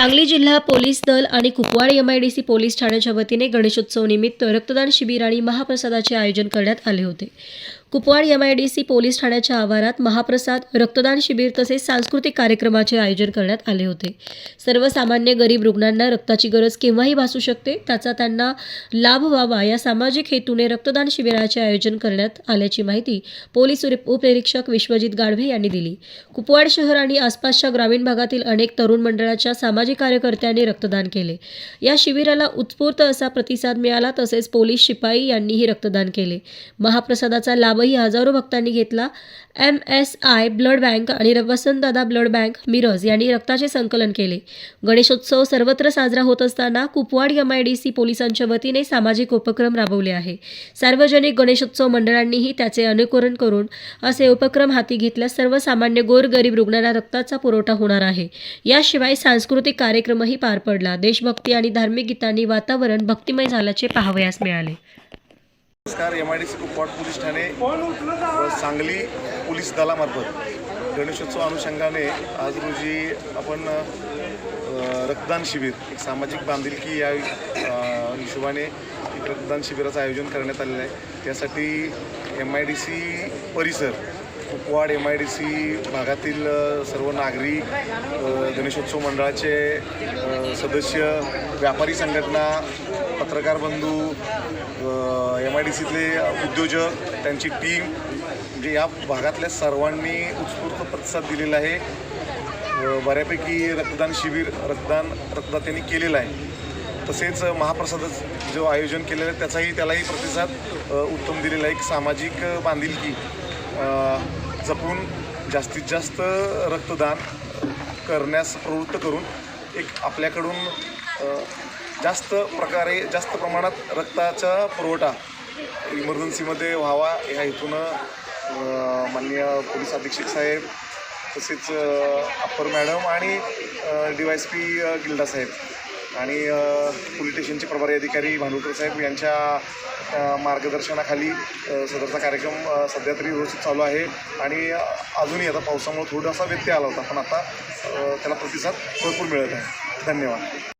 सांगली जिल्हा पोलीस दल आणि कुपवाड सी पोलीस ठाण्याच्या वतीने गणेशोत्सव निमित्त रक्तदान शिबिर आणि महाप्रसादाचे आयोजन करण्यात आले होते. कुपवाड एमआयडीसी पोलीस ठाण्याच्या आवारात महाप्रसाद रक्तदान शिबिर तसेच सांस्कृतिक कार्यक्रमाचे आयोजन करण्यात आले होते. सर्वसामान्य गरीब रुग्णांना रक्ताची गरज केव्हाही भासू शकते त्याचा त्यांना लाभ व्हावा या सामाजिक हेतूने रक्तदान शिबिराचे आयोजन करण्यात आल्याची माहिती पोलीस उपनिरीक्षक विश्वजित गाढवे यांनी दिली. कुपवाड शहर आणि आसपासच्या ग्रामीण भागातील अनेक तरुण मंडळाच्या सामाजिक कार्यकर्त्यांनी रक्तदान केले. या शिबिराला उत्स्फूर्त असा प्रतिसाद मिळाला तसेच पोलीस शिपाई यांनीही रक्तदान केले. महाप्रसादाचा लाभ लाभही हजारो भक्तांनी घेतला. M S I blood bank आणि वसंतदादा ब्लड बँक मिरज यांनी रक्ताचे संकलन केले. गणेशोत्सव सर्वत्र साजरा होत असताना Kupwad M I D C पोलिसांच्या वतीने सामाजिक उपक्रम राबवले आहे. सार्वजनिक गणेशोत्सव मंडळांनीही त्याचे अनुकरण करून असे उपक्रम हाती घेतल्यास सर्वसामान्य गोरगरीब रुग्णांना रक्ताचा पुरवठा होणार आहे. याशिवाय सांस्कृतिक कार्यक्रमही पार पडला. देशभक्ती आणि धार्मिक गीतांनी वातावरण भक्तिमय झाल्याचे पाहावयास मिळाले. नमस्कार M I D C Kupwad police Thane व सांगली पोलीस दलामार्फत गणेशोत्सव अनुषंगाने आज रोजी आपण रक्तदान शिबिर एक सामाजिक बांधिलकी या हिशोबाने एक रक्तदान शिबिराचं आयोजन करण्यात आलेलं आहे. त्यासाठी एम आय डी सी परिसर Kupwad M I D C भागातील सर्व नागरिक गणेशोत्सव मंडळाचे सदस्य व्यापारी संघटना पत्रकार बंधू एमआयडीसीतले उद्योजक त्यांची टीम म्हणजे या भागातल्या सर्वांनी उत्स्फूर्त प्रतिसाद दिलेला आहे. बऱ्यापैकी रक्तदान शिबिर रक्तदान रक्तदात्यांनी केलेलं आहे. तसेच महाप्रसाद जो आयोजन केलेलं आहे त्याचाही त्यालाही प्रतिसाद उत्तम दिलेला आहे. एक सामाजिक बांधिलकी जपून जास्तीत जास्त रक्तदान करण्यास प्रवृत्त करून एक आपल्याकडून जास्त प्रकारे जास्त प्रमाणात रक्ताचा पुरवठा इमर्जन्सीमध्ये व्हावा ह्या हेतूनं माननीय पोलीस अधीक्षक साहेब तसेच अप्पर मॅडम आणि D Y S P Gilda साहेब आणि पोलीस स्टेशनचे प्रभारी अधिकारी भांडुकर साहेब यांच्या मार्गदर्शनाखाली सदरचा कार्यक्रम सध्या तरी व्यवस्थित चालू आहे आणि अजूनही आता पावसामुळे थोडासा व्यत्यय आला होता पण आता त्याला प्रतिसाद भरपूर मिळत आहे. धन्यवाद.